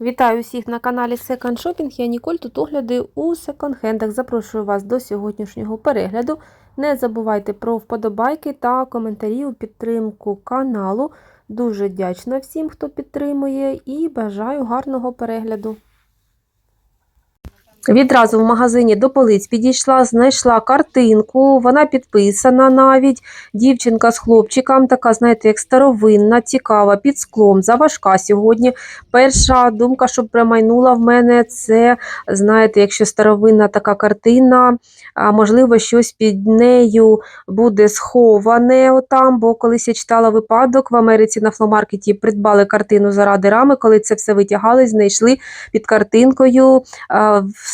Вітаю всіх на каналі Second Shopping. Я Ніколь. Тут огляди у секонд-хендах. Запрошую вас до сьогоднішнього перегляду. Не забувайте про вподобайки та коментарі у підтримку каналу. Дуже вдячна всім, хто підтримує, і бажаю гарного перегляду. Відразу в магазині до полиць підійшла, знайшла картинку, вона підписана навіть. Дівчинка з хлопчиком, така, знаєте, як старовинна, цікава, під склом, заважка сьогодні. Перша думка, що промайнула в мене, це, знаєте, якщо старовинна така картина, можливо, щось під нею буде сховане отам, бо колись я читала випадок в Америці на фломаркеті, придбали картину заради рами, коли це все витягали, знайшли під картинкою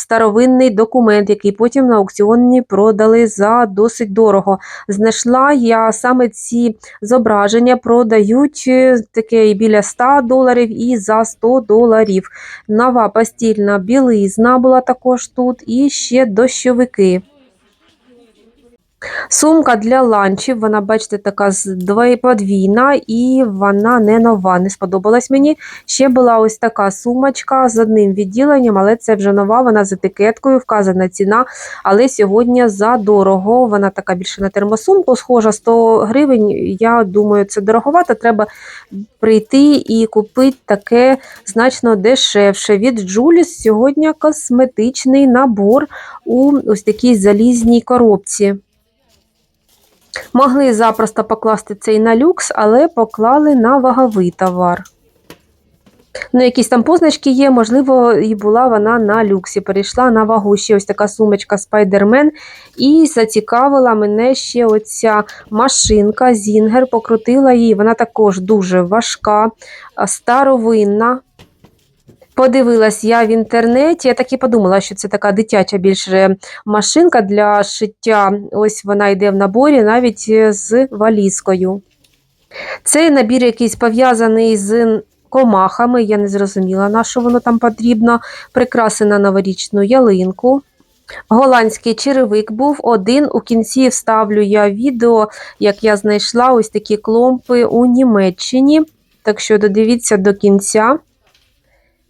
старовинний документ, який потім на аукціоні продали за досить дорого. Знайшла я саме ці зображення, продають е, таке біля 100 доларів і за 100 доларів. Нова постільна білизна була також тут, і ще дощовики. Сумка для ланчів, вона, бачите, така з двоподвійна, і вона не нова, не сподобалась мені. Ще була ось така сумочка з одним відділенням, але це вже нова, вона з етикеткою, вказана ціна, але сьогодні за дорого. Вона така більше на термосумку, схожа 100 гривень. Я думаю, це дороговато. Треба прийти і купити таке значно дешевше. Від Джуліс сьогодні косметичний набор у ось такій залізній коробці. Могли запросто покласти цей на люкс, але поклали на ваговий товар. Ну, якісь там позначки є, можливо, і була вона на люксі. Перейшла на вагу ще ось така сумочка Spider-Man. І зацікавила мене ще оця машинка Зінгер, покрутила її. Вона також дуже важка, старовинна. Подивилась я в інтернеті, я так і подумала, що це така дитяча більше машинка для шиття. Ось вона йде в наборі навіть е, з валізкою. Цей набір якийсь пов'язаний з комахами, я не зрозуміла, на що воно там потрібно. Прикраси на новорічну ялинку. Голландський черевик був один. У кінці вставлю я відео, як я знайшла ось такі кломпи у Німеччині. Так що додивіться до кінця.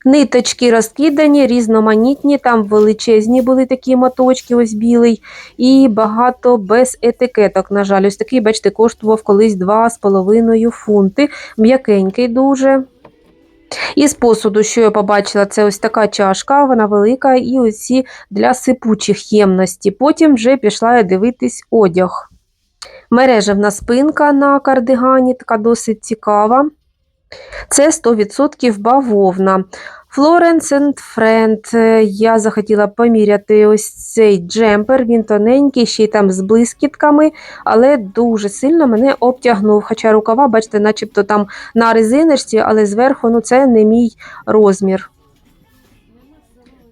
Ниточки розкидані, різноманітні, там величезні були такі моточки, ось білий, і багато без етикеток. На жаль, ось такий, бачите, коштував колись 2,5 фунти. М'якенький дуже. Із посуду, що я побачила, це ось така чашка, вона велика, і оці для сипучих ємності. Потім вже пішла я дивитись одяг. Мережевна спинка на кардигані, така досить цікава. Це 100% бавовна. Florence and Friend. Я захотіла поміряти ось цей джемпер. Він тоненький, ще й там з блискітками, але дуже сильно мене обтягнув. Хоча рукава, бачите, начебто там на резиночці, але зверху ну, це не мій розмір.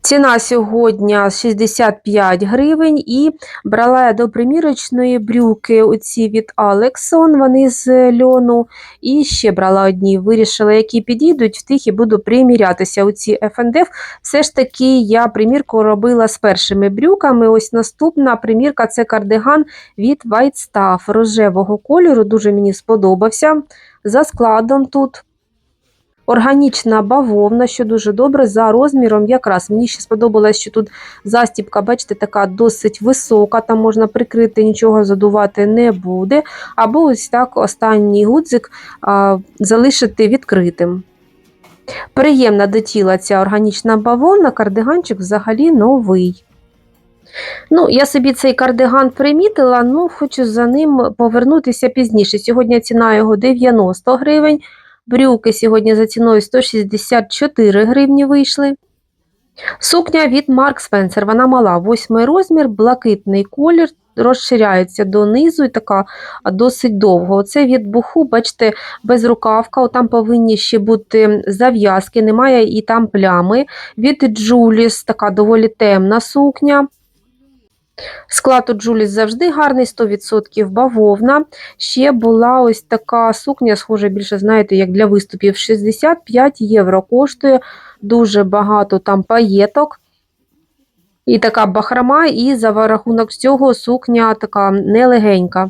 Ціна сьогодні 65 гривень, і брала я до примірочної брюки оці від Alexon, вони з льону. І ще брала одні. Вирішила, які підійдуть, в тих і буду примірятися. Оці F&F. Все ж таки, я примірку робила з першими брюками. Ось наступна примірка це кардиган від White Stuff рожевого кольору. Дуже мені сподобався. За складом тут. Органічна бавовна, що дуже добре, за розміром якраз. Мені ще сподобалось, що тут застібка, бачите, така досить висока, там можна прикрити, нічого задувати не буде. Або ось так останній гудзик а, залишити відкритим. Приємна до тіла ця органічна бавовна, кардиганчик взагалі новий. Ну, Я собі цей кардиган примітила, ну хочу за ним повернутися пізніше. Сьогодні ціна його 90 гривень. Брюки сьогодні за ціною 164 гривні вийшли. Сукня від Mark Spencer, вона мала восьмий розмір, блакитний колір, розширяється донизу і така досить довго. Оце від буху, бачите, безрукавка, там повинні ще бути зав'язки, немає і там плями. Від Julius така доволі темна сукня. Склад у Джуліс завжди гарний, 100% бавовна. Ще була ось така сукня, схожа більше, знаєте, як для виступів. 65 євро коштує, дуже багато там паєток. І така бахрама, і за рахунок цього сукня така нелегенька.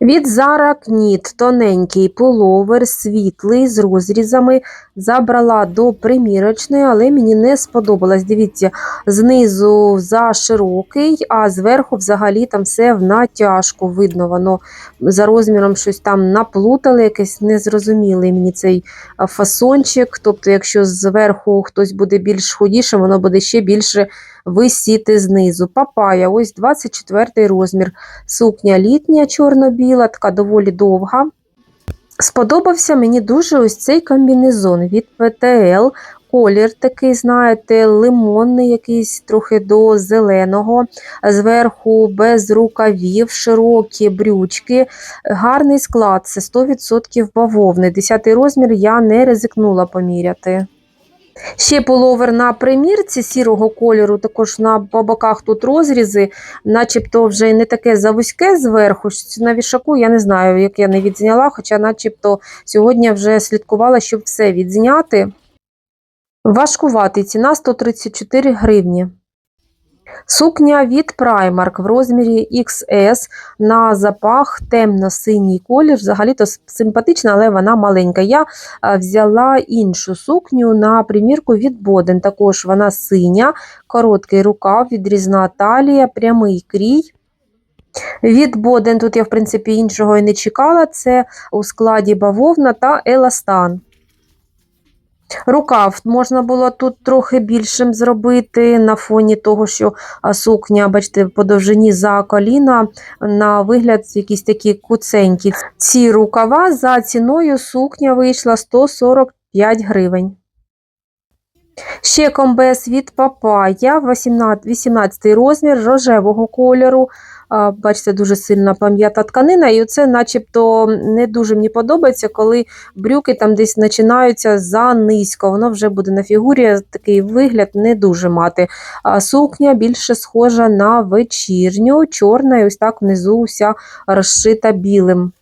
Від Zara Knit тоненький пуловер, світлий, з розрізами. Забрала до примірочної, але мені не сподобалось. Дивіться, знизу за широкий, а зверху взагалі там все в натяжку. Видно, воно за розміром щось там наплутали, якийсь незрозумілий мені цей фасончик. Тобто, якщо зверху хтось буде більш худішим, воно буде ще більше висіти знизу. Папая, ось 24 розмір. Сукня літня, чорно-біла, така доволі довга. Сподобався мені дуже ось цей комбінезон від PTL. Колір такий, знаєте, лимонний, якийсь трохи до зеленого. Зверху без рукавів, широкі брючки. Гарний склад, це 100% бавовни. 10 розмір я не ризикнула поміряти. Ще пуловер на примірці сірого кольору, також на по боках тут розрізи, начебто вже не таке завузьке зверху. На вішаку я не знаю, як я не відзняла, хоча начебто сьогодні вже слідкувала, щоб все відзняти. Важкуватий, ціна 134 гривні. Сукня від Primark в розмірі XS на запах темно-синій колір. Взагалі-то симпатична, але вона маленька. Я взяла іншу сукню на примірку від Боден. Також вона синя, короткий рукав, відрізна талія, прямий крій. Від Боден тут я, в принципі, іншого і не чекала. Це у складі бавовна та еластан. Рукав можна було тут трохи більшим зробити на фоні того, що сукня, бачите, по довжині за коліна, на вигляд якісь такі куценькі. Ці рукава за ціною сукня вийшла 145 гривень. Ще комбез від Папая, 18, 18 розмір рожевого кольору. Бачите, дуже сильна пам'ята тканина, і це начебто не дуже мені подобається, коли брюки там десь починаються за низько. Воно вже буде на фігурі такий вигляд не дуже мати. А сукня більше схожа на вечірню, чорна, і ось так внизу вся розшита білим.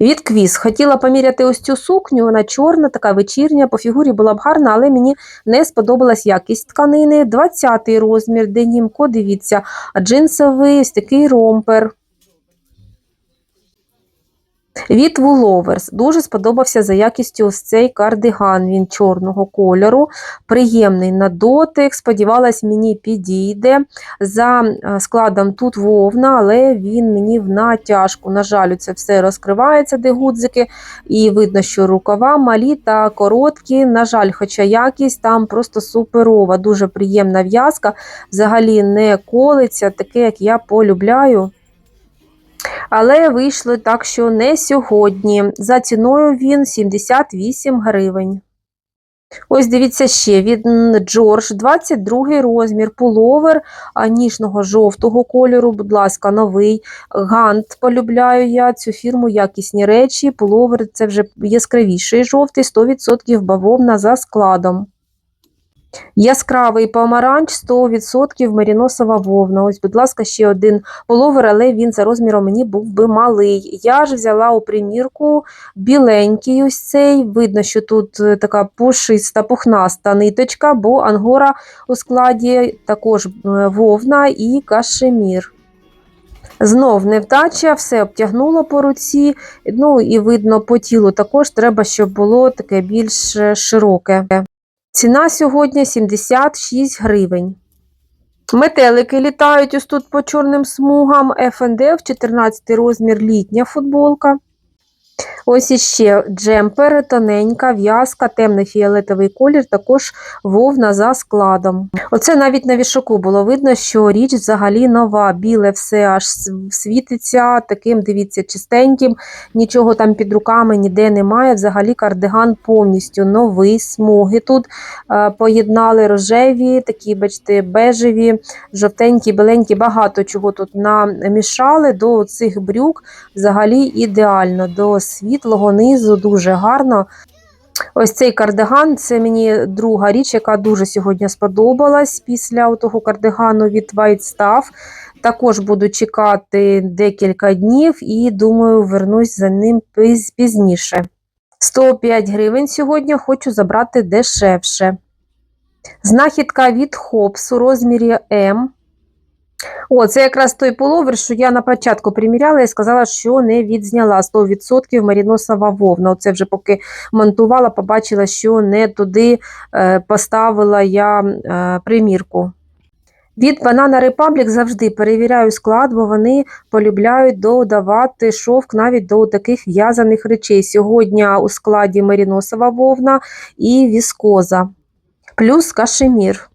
Від квіз хотіла поміряти ось цю сукню, вона чорна, така вечірня, по фігурі була б гарна, але мені не сподобалась якість тканини. 20 розмір денімко, дивіться, джинсовий ось такий ромпер. Від Woolworths. Дуже сподобався за якістю ось цей кардиган. Він чорного кольору, приємний на дотик. Сподівалась, мені підійде. За е, складом тут вовна, але він мені в натяжку. На жаль, це все розкривається, де гудзики, і видно, що рукава малі та короткі. На жаль, хоча якість там просто суперова, дуже приємна в'язка. Взагалі не колиться, таке, як я полюбляю. Але вийшло так, що не сьогодні. За ціною він 78 гривень. Ось дивіться ще від Джордж, 22 розмір, пуловер ніжного жовтого кольору, будь ласка, новий. Гант полюбляю я цю фірму, якісні речі. Пуловер це вже яскравіший жовтий, 100% бавовна за складом. Яскравий помаранч 100% меріносова вовна. Ось, будь ласка, ще один половер, але він за розміром мені був би малий. Я ж взяла у примірку біленький ось цей. Видно, що тут е, така пушиста, пухнаста ниточка, бо ангора у складі також е, вовна і кашемір. Знов невдача, все обтягнуло по руці, ну і видно по тілу також треба, щоб було таке більш е, широке. Ціна сьогодні 76 гривень. Метелики літають ось тут по чорним смугам. ФНД в 14 розмір літня футболка. Ось іще джемпер, тоненька, в'язка, темний фіолетовий колір, також вовна за складом. Оце навіть на вішаку було видно, що річ взагалі нова, біле все аж світиться, таким, дивіться, чистеньким, нічого там під руками ніде немає. Взагалі кардиган повністю новий, смуги тут е, поєднали рожеві, такі, бачите, бежеві, жовтенькі, біленькі, багато чого тут намішали до цих брюк. Взагалі ідеально. до світлого низу, дуже гарно. Ось цей кардиган це мені друга річ, яка дуже сьогодні сподобалась після того кардигану від White Stuff. Також буду чекати декілька днів і думаю, вернусь за ним пізніше. 105 гривень сьогодні хочу забрати дешевше. Знахідка від Hobbs у розмірі М. О, це якраз той пуловер, що я на початку приміряла і сказала, що не відзняла 100% маріносова вовна. Оце вже поки монтувала, побачила, що не туди е, поставила я е, примірку. Від Banana Republic завжди перевіряю склад, бо вони полюбляють додавати шовк навіть до таких в'язаних речей. Сьогодні у складі меріносова вовна і віскоза, плюс кашемір.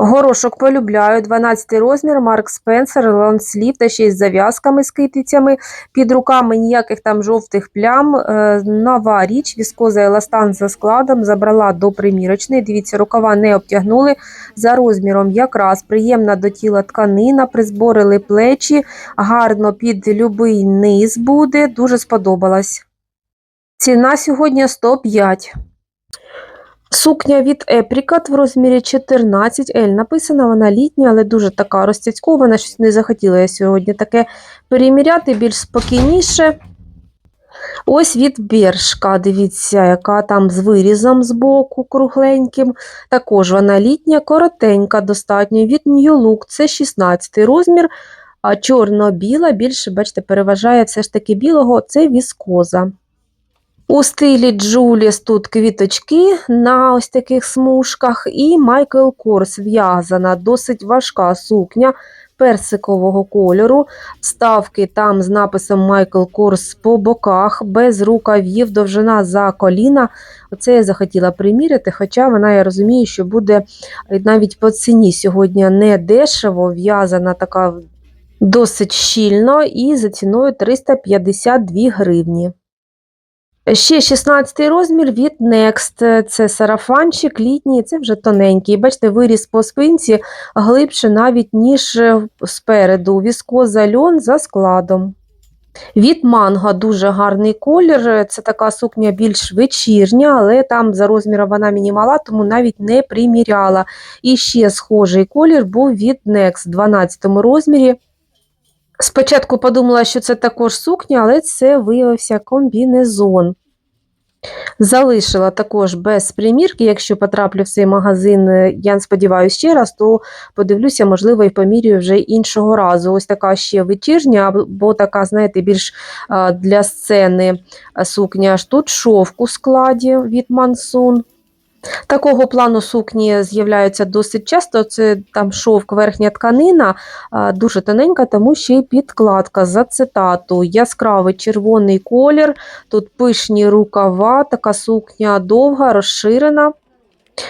Горошок полюбляю, 12 розмір, Марк Спенсер, лонслів та ще й з зав'язками з китицями. Під руками ніяких там жовтих плям. Е, Нова річ, віскоза еластан за складом, забрала до примірочної. Дивіться, рукава не обтягнули за розміром. Якраз приємна до тіла тканина, призборили плечі, гарно під любий низ буде. Дуже сподобалась. Ціна сьогодні 105. Сукня від Епрікат в розмірі 14 L. Написана вона літня, але дуже така розцяцькована. Щось не захотіла я сьогодні таке переміряти більш спокійніше. Ось від Бершка, дивіться, яка там з вирізом з боку кругленьким. Також вона літня, коротенька, достатньо. Від New Look це 16 розмір, а чорно-біла, більше, бачите, переважає все ж таки білого, це віскоза. У стилі Джуліс тут квіточки на ось таких смужках, і Майкл Корс в'язана, досить важка сукня персикового кольору. Вставки там з написом Майкл Корс по боках, без рукавів, довжина за коліна. Оце я захотіла приміряти, хоча вона, я розумію, що буде навіть по ціні сьогодні не дешево, в'язана така досить щільно і за ціною 352 гривні. Ще 16 розмір від Next. Це сарафанчик літній, це вже тоненький. Бачите, виріс по спинці глибше навіть, ніж спереду. Віскоза льон за складом. Від манго дуже гарний колір. Це така сукня більш вечірня, але там за розміром вона мені мала, тому навіть не приміряла. І ще схожий колір був від Next в 12 розмірі. Спочатку подумала, що це також сукня, але це виявився комбінезон. Залишила також без примірки. Якщо потраплю в цей магазин, е, я сподіваюся, ще раз, то подивлюся, можливо, і помірюю вже іншого разу. Ось така ще вечірня, або така, знаєте, більш для сцени сукня. Аж тут шовк у складі від Мансун. Такого плану сукні з'являються досить часто. Це там шовк, верхня тканина, дуже тоненька, тому ще й підкладка за цитату, яскравий червоний колір, тут пишні рукава, така сукня довга, розширена.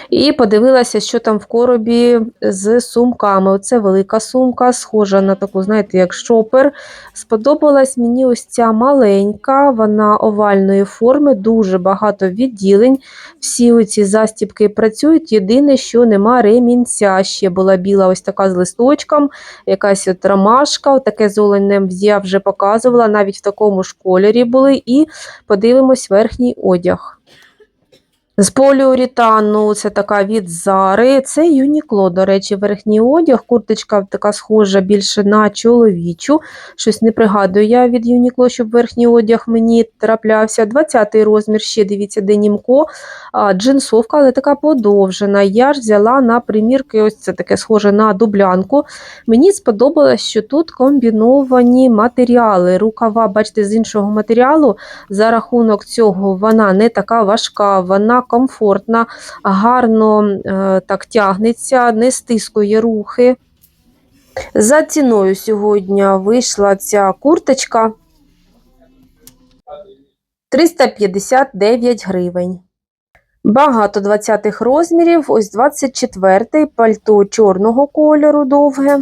І подивилася, що там в коробі з сумками. Оце велика сумка, схожа на таку, знаєте, як шопер. Сподобалась мені ось ця маленька, вона овальної форми, дуже багато відділень. Всі оці застібки працюють. Єдине, що нема ремінця. Ще була біла ось така з листочком, якась от ромашка, таке золене я вже показувала, навіть в такому ж кольорі були. І подивимось верхній одяг. З поліуретану, це така від Зари. Це Юнікло, до речі, верхній одяг. Курточка така схожа більше на чоловічу. Щось не пригадую я від Юнікло, щоб верхній одяг мені траплявся. 20-й розмір, ще дивіться, денімко. Джинсовка, але така подовжена. Я ж взяла на примірки, ось це таке схоже на дублянку. Мені сподобалось, що тут комбіновані матеріали. Рукава, бачите, з іншого матеріалу. За рахунок цього вона не така важка. вона комфортна, гарно е, так тягнеться, не стискує рухи. За ціною сьогодні вийшла ця курточка 359 гривень. Багато 20-х розмірів, ось 24-й пальто чорного кольору довге.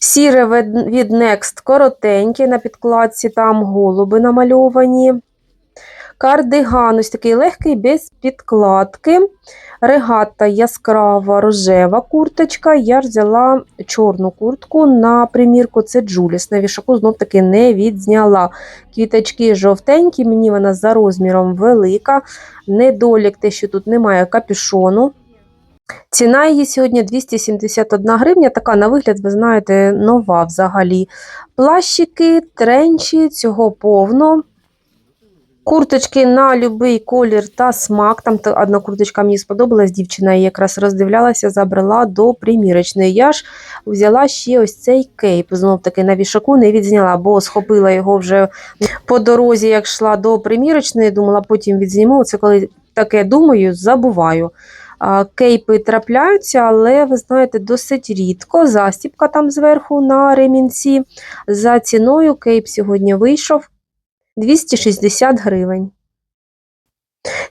Сіре від Next коротеньке, на підкладці там голуби намальовані. Кардиган ось такий легкий, без підкладки. Регата яскрава рожева курточка. Я взяла чорну куртку на примірку, це Джуліс. На вішаку знов-таки не відзняла. Квіточки жовтенькі, мені вона за розміром велика. Недолік те, що тут немає капюшону. Ціна її сьогодні 271 гривня, така, на вигляд, ви знаєте, нова взагалі. Плащики, тренчі, цього повно. Курточки на будь-який колір та смак. Там одна курточка мені сподобалась, дівчина її якраз роздивлялася, забрала до примірочної. Я ж взяла ще ось цей кейп. Знов таки на вішаку не відзняла, бо схопила його вже по дорозі, як йшла до примірочної. Думала, потім відзніму. Це коли таке думаю, забуваю. Кейпи трапляються, але ви знаєте, досить рідко. Застіпка там зверху на ремінці. За ціною кейп сьогодні вийшов 260 гривень.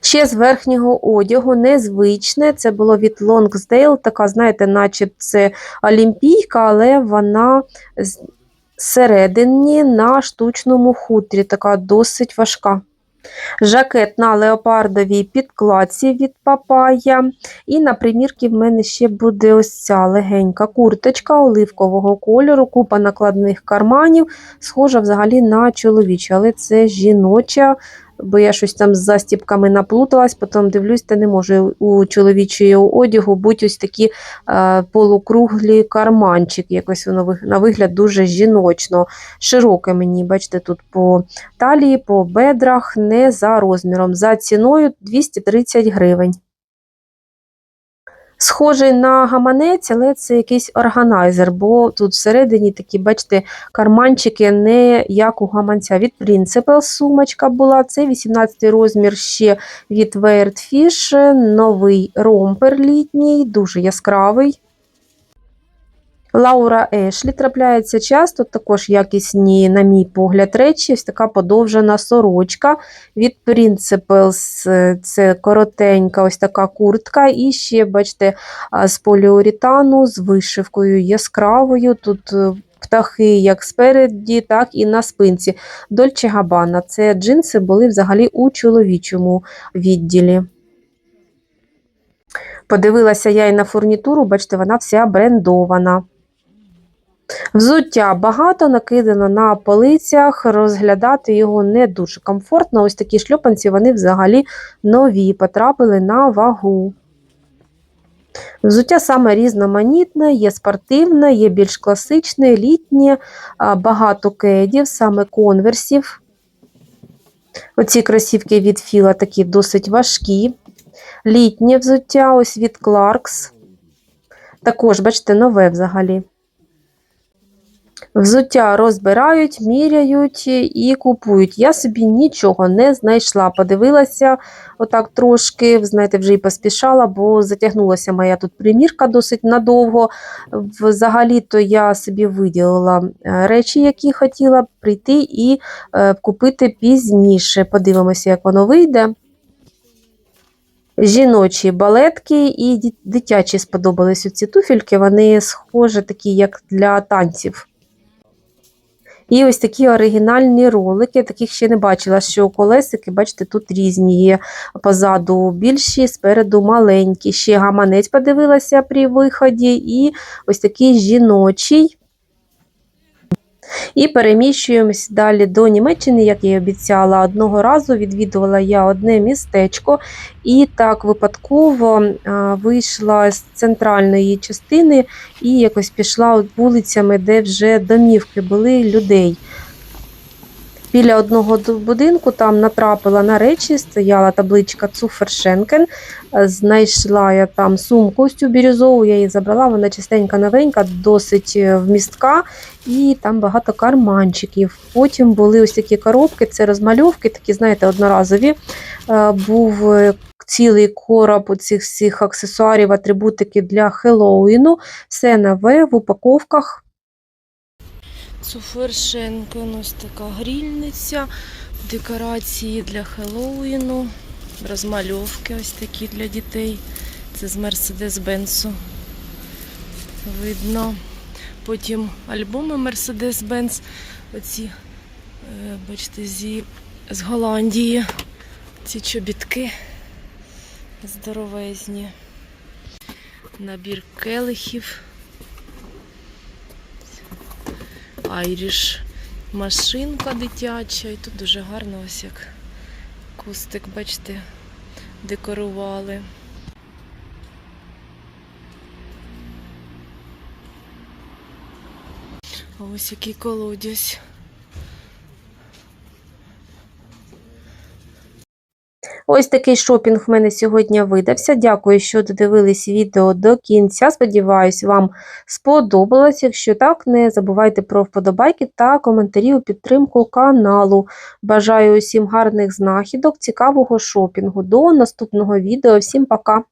Ще з верхнього одягу незвичне. Це було від Longsdale, така, знаєте, наче це олімпійка, але вона всередині на штучному хутрі, така досить важка. Жакет на леопардовій підкладці від папая. І на примірці в мене ще буде ось ця легенька курточка оливкового кольору, купа накладних карманів, схожа взагалі на чоловічу, але це жіноча, бо я щось там з застіпками наплуталась, потім дивлюсь, та не можу у чоловічого одягу бути ось такі е, полукруглі карманчики. Якось воно на вигляд дуже жіночно. Широке мені, бачите, тут по талії, по бедрах, не за розміром. За ціною 230 гривень. Схожий на гаманець, але це якийсь органайзер, бо тут всередині такі, бачите, карманчики не як у гаманця. Від Principal сумочка була. Це 18 розмір ще від Weird Fish. Новий ромпер літній, дуже яскравий. Лаура Ешлі трапляється часто, також якісні, на мій погляд, речі. Ось така подовжена сорочка від Principles. е, Це коротенька ось така куртка. І ще, бачите, з поліуретану, з вишивкою яскравою. Тут е, птахи як спереді, так і на спинці. Дольче Габана. Це джинси були взагалі у чоловічому відділі. Подивилася я і на фурнітуру, бачите, вона вся брендована. Взуття багато накидано на полицях, розглядати його не дуже комфортно. Ось такі шльопанці, вони взагалі нові, потрапили на вагу. Взуття саме різноманітне, є спортивне, є більш класичне, літнє, багато кедів, саме конверсів. Оці кросівки від Філа такі досить важкі. Літнє взуття, ось від Clarks. Також, бачите, нове взагалі. Взуття розбирають, міряють і купують. Я собі нічого не знайшла. Подивилася отак трошки, знаєте, вже і поспішала, бо затягнулася моя тут примірка досить надовго. Взагалі-то я собі виділила е, речі, які хотіла прийти і е, купити пізніше. Подивимося, як воно вийде. Жіночі балетки і дитячі сподобались ці туфельки. Вони схожі такі, як для танців. І ось такі оригінальні ролики, таких ще не бачила, що колесики, бачите, тут різні є позаду більші, спереду маленькі. Ще гаманець подивилася при виході, і ось такий жіночий. І переміщуємось далі до Німеччини, як я і обіцяла. Одного разу відвідувала я одне містечко, і так випадково вийшла з центральної частини і якось пішла вулицями, де вже домівки були людей. Біля одного будинку там натрапила на речі, стояла табличка Цуфершенкен. Знайшла я там сумку цю бірюзову, я її забрала, вона чистенька новенька, досить е, вмістка, і там багато карманчиків. Потім були ось такі коробки, це розмальовки, такі, знаєте, одноразові. Е, Був е, цілий короб цих всіх аксесуарів, атрибутики для Хеллоуіну. Все нове в упаковках. Цуфершенко, ось така грільниця, декорації для Хеллоуіну, розмальовки ось такі для дітей. Це з Mercedes-Benz видно. Потім альбоми Mercedes-Benz, оці, е, бачите, зі, з Голландії. Ці чобітки здоровезні. Набір келихів. Айріш машинка дитяча. І тут дуже гарно ось як кустик, бачите, декорували. А ось який колодязь. Ось такий шопінг в мене сьогодні видався. Дякую, що додивились відео до кінця. Сподіваюсь, вам сподобалось. Якщо так, не забувайте про вподобайки та коментарі у підтримку каналу. Бажаю усім гарних знахідок, цікавого шопінгу. До наступного відео. Всім пока!